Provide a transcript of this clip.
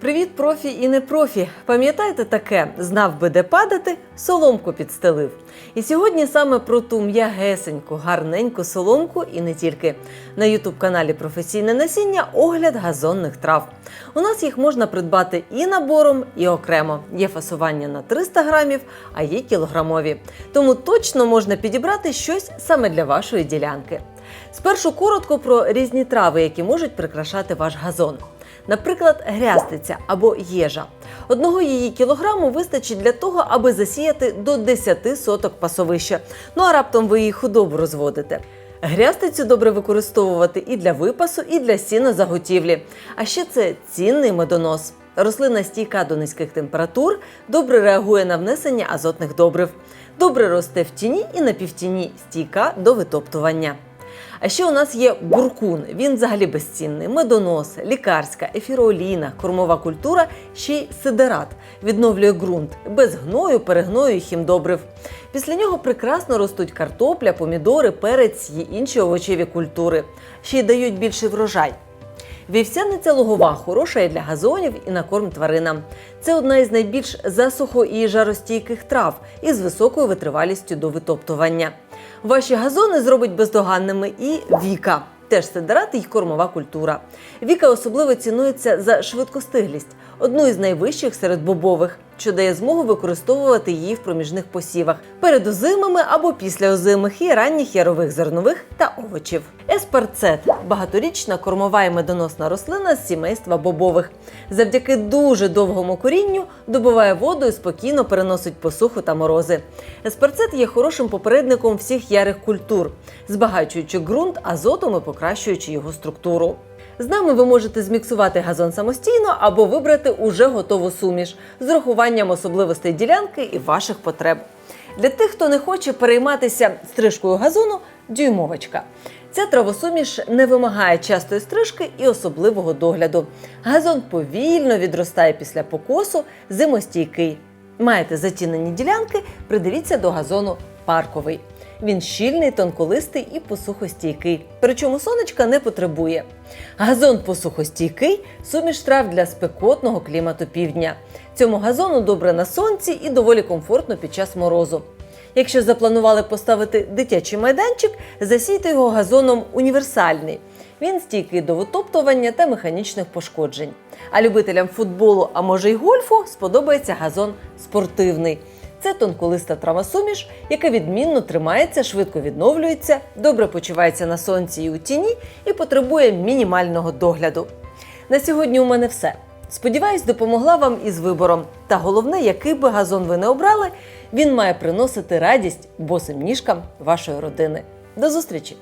Привіт, профі і не профі. Пам'ятаєте таке? Знав би де падати, соломку підстелив. І сьогодні саме про ту м'ягесеньку, гарненьку соломку і не тільки. На ютуб каналі Професійне насіння огляд газонних трав. У нас їх можна придбати і набором, і окремо. Є фасування на 300 грамів, а є кілограмові. Тому точно можна підібрати щось саме для вашої ділянки. Спершу коротко про різні трави, які можуть прикрашати ваш газон. Наприклад, грястиця або їжа. Одного її кілограму вистачить для того, аби засіяти до 10 соток пасовища. Ну а раптом ви її худобу розводите. Грястицю добре використовувати і для випасу, і для сінозаготівлі. А ще це цінний медонос. Рослина стійка до низьких температур, добре реагує на внесення азотних добрив, добре росте в тіні і на півтіні, стійка до витоптування. А ще у нас є буркун. Він взагалі безцінний. Медонос, лікарська, ефіроліна, кормова культура, ще й сидерат. Відновлює ґрунт без гною, перегною і хімдобрив. Після нього прекрасно ростуть картопля, помідори, перець і інші овочеві культури. Ще й дають більший врожай. Вівсяниця лугова хороша і для газонів, і на корм тваринам. Це одна із найбільш засухо і жаростійких трав із високою витривалістю до витоптування. Ваші газони зробить бездоганними і віка. Теж сидерат і кормова культура. Віка особливо цінується за швидкостиглість, одну із найвищих серед бобових, що дає змогу використовувати її в проміжних посівах перед озимими або після озимих і ранніх ярових зернових та овочів. Еспарцет багаторічна кормова і медоносна рослина з сімейства бобових. Завдяки дуже довгому корінню добуває воду і спокійно переносить посуху та морози. Еспарцет є хорошим попередником всіх ярих культур, збагачуючи ґрунт азотом і покращуючи його структуру. З нами ви можете зміксувати газон самостійно або вибрати уже готову суміш з урахуванням особливостей ділянки і ваших потреб. Для тих, хто не хоче перейматися стрижкою газону, дюймовочка. Ця травосуміш не вимагає частої стрижки і особливого догляду. Газон повільно відростає після покосу, зимостійкий. Маєте затінені ділянки, придивіться до газону парковий. Він щільний, тонколистий і посухостійкий. Причому сонечка не потребує. Газон посухостійкий суміш трав для спекотного клімату півдня. Цьому газону добре на сонці і доволі комфортно під час морозу. Якщо запланували поставити дитячий майданчик, засійте його газоном універсальний. Він стійкий до витоптування та механічних пошкоджень. А любителям футболу, а може й гольфу, сподобається газон спортивний. Це тонколиста травосуміш, яка відмінно тримається, швидко відновлюється, добре почувається на сонці і у тіні і потребує мінімального догляду. На сьогодні у мене все. Сподіваюсь, допомогла вам із вибором. Та головне, який би газон ви не обрали, він має приносити радість босим ніжкам вашої родини. До зустрічі!